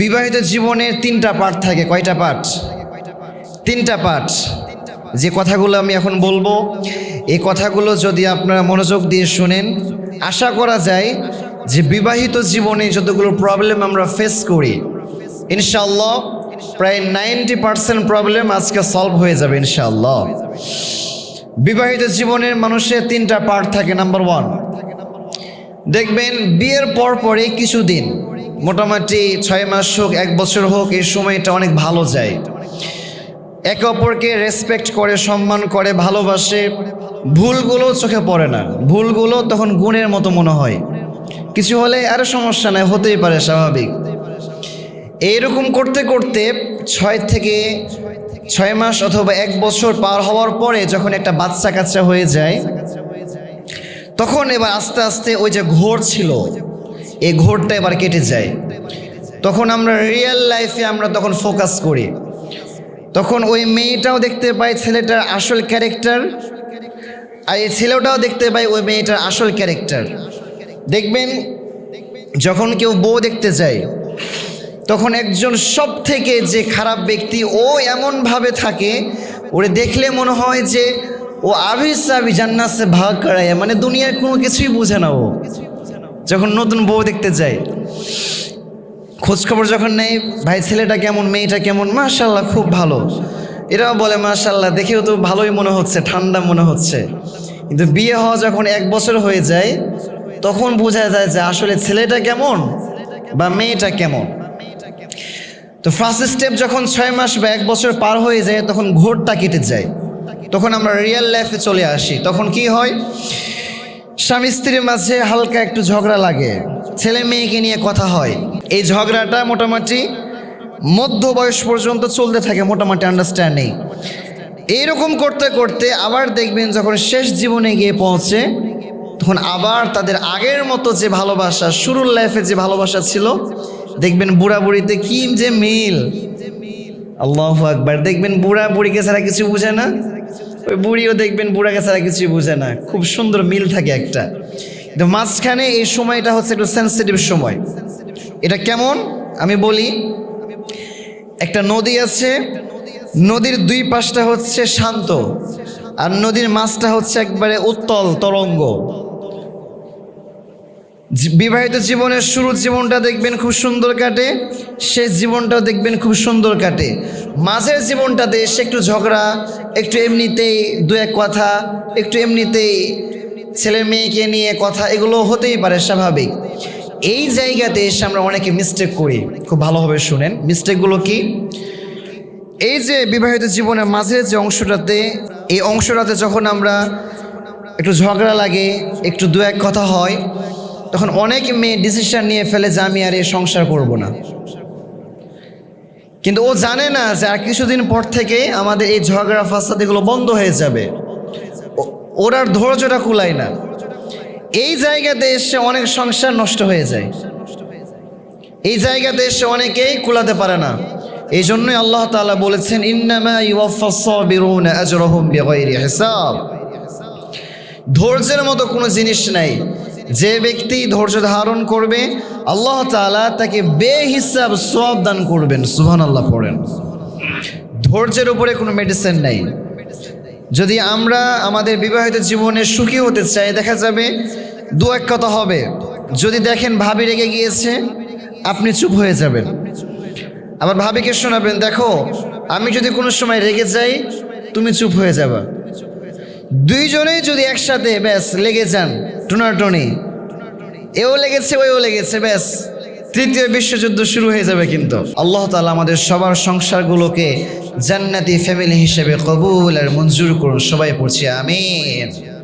বিবাহিত জীবনের তিনটা পার্ট থাকে। কয়টা পার্ট তিনটা পার্ট যে কথাগুলো আমি এখন বলব, এই কথাগুলো যদি আপনারা মনোযোগ দিয়ে শুনেন, আশা করা যায় যে বিবাহিত জীবনে যতগুলো প্রবলেম আমরা ফেস করি ইনশাল্লাহ প্রায় নাইনটি পার্সেন্ট প্রবলেম আজকে সলভ হয়ে যাবে ইনশাল্লাহ বিবাহিত জীবনের মানুষের তিনটা পার্ট থাকে। নাম্বার ওয়ান দেখবেন বিয়ের পর পরে কিছুদিন মোটামুটি ছয় মাস হোক, এক বছর হোক, এই সময়টা অনেক ভালো যায়। একে অপরকে রেসপেক্ট করে, সম্মান করে, ভালোবাসে। ভুলগুলো চোখে পড়ে না। ভুলগুলো তখন গুণের মতো মনে হয়। কিছু হলে আরও সমস্যা নাই, হতেই পারে, স্বাভাবিক। এইরকম করতে করতে ছয় থেকে ছয় মাস অথবা এক বছর পার হওয়ার পরে যখন একটা বাচ্চা কাচ্চা হয়ে যায়, তখন এবার আস্তে আস্তে ওই যে ঘোর ছিল এই ঘোরটা এবার কেটে যায়। তখন আমরা রিয়েল লাইফে আমরা তখন ফোকাস করি। তখন ওই মেয়েটাও দেখতে পাই ছেলেটার আসল ক্যারেক্টার আর এই ছেলেটাও দেখতে পাই ওই মেয়েটার আসল ক্যারেক্টার দেখবেন, যখন কেউ বউ দেখতে যায়, তখন একজন সব থেকে যে খারাপ ব্যক্তি ও এমনভাবে থাকে, ওরে দেখলে মনে হয় যে ও আবি সাবি জান্নাত সে ভাগ করায় মানে দুনিয়ার কোনো কিছুই বুঝে না ও। যখন নতুন বউ দেখতে যায় খোঁজখবর যখন নেই, ভাই ছেলেটা কেমন, মেয়েটা কেমন মাশাল্লাহ খুব ভালো। এরাও বলে মাশাল্লাহ দেখেও তো ভালোই মনে হচ্ছে, ঠান্ডা মনে হচ্ছে। কিন্তু বিয়ে হওয়া যখন এক বছর হয়ে যায়, তখন বোঝা যায় যে আসলে ছেলেটা কেমন বা মেয়েটা কেমন। তো ফার্স্ট স্টেপ যখন ছয় মাস বা এক বছর পার হয়ে যায়, তখন ঘোরটা কেটে যায়। তখন আমরা রিয়েল লাইফে চলে আসি। তখন কি হয়? স্বামী স্ত্রীর মাঝে হালকা একটু ঝগড়া লাগে। ছেলে মেয়েকে নিয়ে কথা হয়। এই ঝগড়াটা মোটামুটি মধ্য বয়স পর্যন্ত চলতে থাকে, মোটামুটি আন্ডারস্ট্যান্ডিং এইরকম করতে করতে আবার দেখবেন যখন শেষ জীবনে গিয়ে পৌঁছে, তখন আবার তাদের আগের মতো যে ভালোবাসা, শুরুর লাইফে যে ভালোবাসা ছিল, দেখবেন বুড়া বুড়িতে কি যে মিল। আল্লাহ আকবার। দেখবেন বুড়া বুড়িকে ছাড়া কিছু বুঝে না। ওই বুড়িও দেখবেন বুড়াকে ছাড়া কিছুই বুঝে না। খুব সুন্দর মিল থাকে একটা। কিন্তু মাঝখানে এই সময়টা হচ্ছে একটু সেন্সিটিভ সময়। এটা কেমন? আমি বলি, একটা নদী আছে, নদীর দুই পাশটা হচ্ছে শান্ত, আর নদীর মাছটা হচ্ছে একবারে উত্তল, তরঙ্গ। বিবাহিত জীবনের শুরুর জীবনটা দেখবেন খুব সুন্দর কাটে, শেষ জীবনটাও দেখবেন খুব সুন্দর কাটে। মাঝের জীবনটাতে এসে একটু ঝগড়া, একটু এমনিতেই দু এক কথা, একটু এমনিতেই ছেলে মেয়েকে নিয়ে কথা, এগুলো হতেই পারে স্বাভাবিক। এই জায়গাতে এসে আমরা অনেকে মিস্টেক করি। খুব ভালোভাবে শুনেন। মিস্টেকগুলো কি? এই যে বিবাহিত জীবনের মাঝের যে অংশটাতে, এই অংশটাতে যখন আমরা একটু ঝগড়া লাগে, একটু দু এক কথা হয় তখন অনেক মেয়ে ডিসিশন নিয়ে ফেলে যে আমি আর এই সংসার করব না। কিন্তু ও জানে না যে আর কিছুদিন পর থেকে আমাদের এই ঝগড়া ফাসাদ এগুলো বন্ধ হয়ে যাবে। ওর আর ধৈর্যটা কুলায় না। এই জায়গাতে এসে অনেক সংসার নষ্ট হয়ে যায়। এই জায়গাতে এসে অনেকেই কুলাতে পারে না। এই জন্যই আল্লাহ তাআলা বলেছেন হিসাব। ধৈর্যের মতো কোনো জিনিস নাই। যে ব্যক্তি ধৈর্য ধারণ করবে, আল্লাহ তাআলা তাকে বেহিসাব সওয়াব দান করবেন। সুহান আল্লাহ পড়েন। ধৈর্যের উপরে কোনো মেডিসিন নাই। যদি আমরা আমাদের বিবাহিত জীবনে সুখী হতে চাই, দেখা যাবে দু এক কথা হবে। যদি দেখেন ভাবি রেগে গিয়েছে, আপনি চুপ হয়ে যাবেন। আবার ভাবিকে শোনাবেন, দেখো, আমি যদি কোনো সময় রেগে যাই, তুমি চুপ হয়ে যাবা। দুইজনেই যদি একসাথে, ব্যাস, লেগে যান, টুনাটুনি। এও লেগেছে, ওইও লেগেছে, ব্যাস। তৃতীয় বিশ্বযুদ্ধ শুরু হয়ে যাবে কিন্তু। আল্লাহ তালা আমাদের সবার সংসারগুলোকে জান্নাতি ফ্যামিলি হিসেবে কবুল আর মঞ্জুর করুন। সবাই পড়ছি, আমিন।